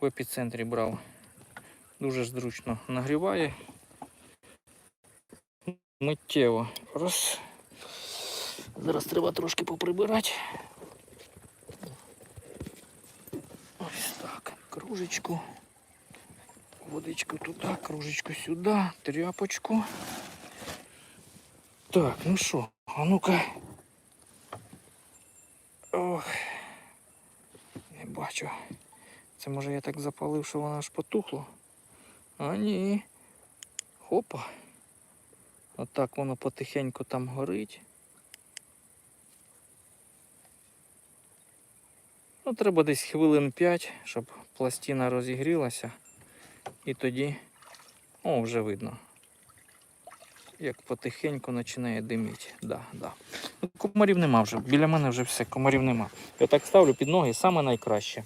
в епіцентрі брав. Дуже зручно нагріває. Миттєво. Раз. Зараз треба трошки поприбирати. Ось так. Кружечку. Водичку туди, кружечку сюди, тряпочку. Так, ну що, а ну-ка. Ох. Не бачу. Це може я так запалив, що воно аж потухло. А ні. Хопа. Отак воно потихеньку там горить. Ну, треба десь хвилин 5, щоб пластина розігрілася. І тоді, о, вже видно. Як потихеньку починає диміти. Да, да. Ну, комарів нема вже. Біля мене вже все, комарів нема. Я так ставлю під ноги саме найкраще.